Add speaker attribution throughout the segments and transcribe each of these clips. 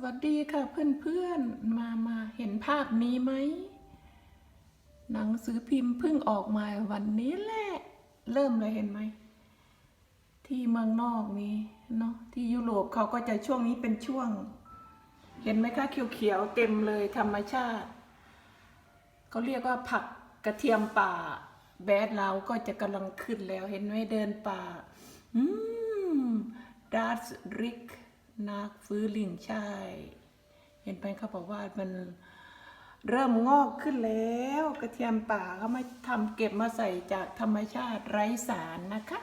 Speaker 1: วัสดีค่ะเพื่อนๆ มามาเห็นภาพนี้ไหม หนังสือพิมพ์เพิ่งออกมาวันนี้แหละ เริ่มเลยเห็นไหม ที่เมืองนอกนี้เนาะที่ยุโรปเขาก็จะช่วงนี้เป็นช่วง เห็นไหมคะเขียวๆเต็มเลยธรรมชาติ เขาเรียกว่าผักกระเทียมป่า แบดเราก็จะกำลังขึ้นแล้วเห็นไหมเดินป่า อืมดัสริก นาฟื้ลิงใช่ เห็นไหมเขาบอกว่ามันเริ่มงอกขึ้นแล้ว กระเทียมป่าเขามาทำเก็บมาใส่จากธรรมชาติไร้สารนะคะ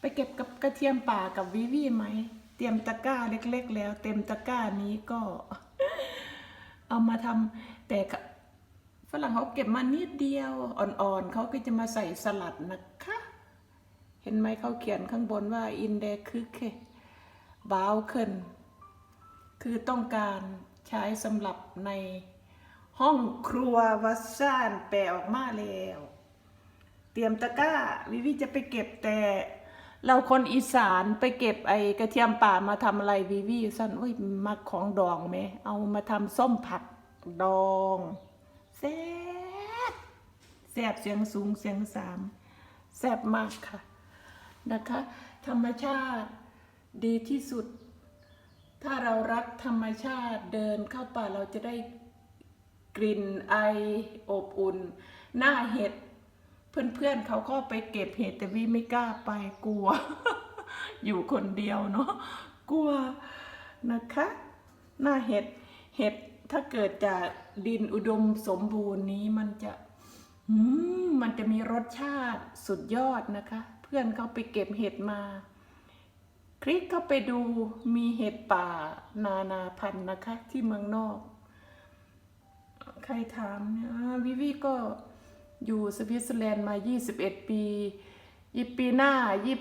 Speaker 1: ไปเก็บกับกระเทียมป่ากับวิวีไหมเตรียมตะกร้าเล็ก ๆ แล้ว เต็มตะกร้านี้ก็ เอามาทำแต่ฝรั่งเขาเก็บมานิดเดียวอ่อนๆเขาก็จะมาใส่สลัดนะคะ เห็นไหมเขาเขียนข้างบนว่าอินเดคือเค บาวเคินคือต้องการใช้สำหรับในห้องครัววัสซานแปลออกมาแล้ว เตรียมตะกร้า วิวิจะไปเก็บแต่ เราคนอีสานไปเก็บไอ้กระเทียมป่ามาทำอะไรวิวิสั่นโอ้ยมักของดองไหม เอามาทำส้มผักดองแซ่บแซ่บเสียงสูงเสียงสามแซ่บมากค่ะนะคะ ธรรมชาติ ดีที่สุด ถ้าเรารักธรรมชาติเดินเข้าป่าเราจะได้กลิ่นไออบอุ่น หน้าเห็ด เพื่อนๆเขาก็ไปเก็บเห็ดแต่วิไม่กล้าไปกลัว อยู่คนเดียวเนาะกลัวนะคะ หน้าเห็ดเห็ดถ้าเกิดจากดินอุดมสมบูรณ์นี้มันจะมมันจะมีรสชาติสุดยอดนะคะ เพื่อนเขาไปเก็บเห็ดมา คลิกเข้าไปดูมีเห็ดป่านานาพันธุ์นะคะ ที่เมืองนอก ใครถามเนี่ยวิวีก็อยู่สวิตเซอร์แลนด์มา 21 ปียี่ปีหน้า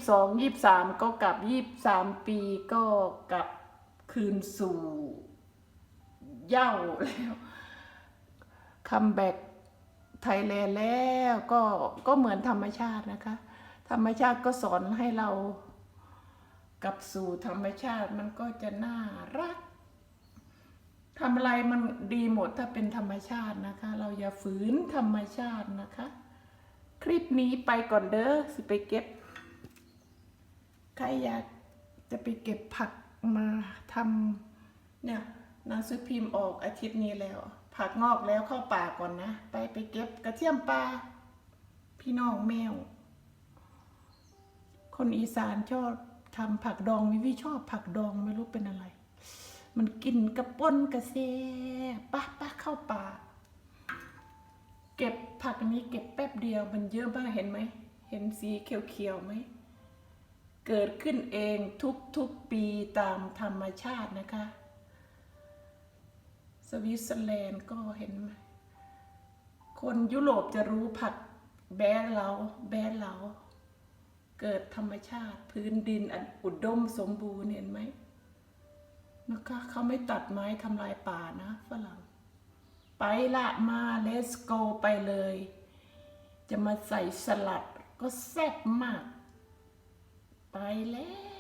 Speaker 1: 22 23 ก็กลับ 23 ปีก็กลับคืนสู่เหย้าแล้วคัมแบ็กไทยแลนด์แล้วก็ก็เหมือนธรรมชาตินะคะ ธรรมชาติก็สอนให้เรา กลับสู่ธรรมชาติมันก็จะน่ารักทำอะไรมันดีหมดถ้าเป็นธรรมชาตินะคะ เราอย่าฝืนธรรมชาตินะคะ คลิปนี้ไปก่อนเด้อสิไปเก็บ ใครอยากจะไปเก็บผักมาทำเนี่ยหนังสือพิมพ์ออกอาทิตย์นี้แล้ว ผักงอกแล้วเข้าป่าก่อนนะ ไปไปเก็บกระเทียมปลาพี่น้องแมว คนอีสานชอบ ทำผักดองวิวิชอบผักดองไม่รู้เป็นอะไร มันกินกระป้นกระเซปะปะเข้าป่า เก็บผักนี้เก็บแป๊บเดียวมันเยอะมากเห็นไหม เห็นสีเขียวๆไหม เกิดขึ้นเองทุกๆปีตามธรรมชาตินะคะ สวิตเซอร์แลนด์ก็เห็นไหมคนยุโรปจะรู้ผักแบดเหลาแบดเหลา เกิดธรรมชาติพื้นดินอันอุดมสมบูรณ์เห็นไหมนะคะเขาไม่ตัดไม้ทำลายป่านะฝรั่ง ไปละมา let's go ไปเลย จะมาใส่สลัดก็แซ่บมาก ไปแล้ว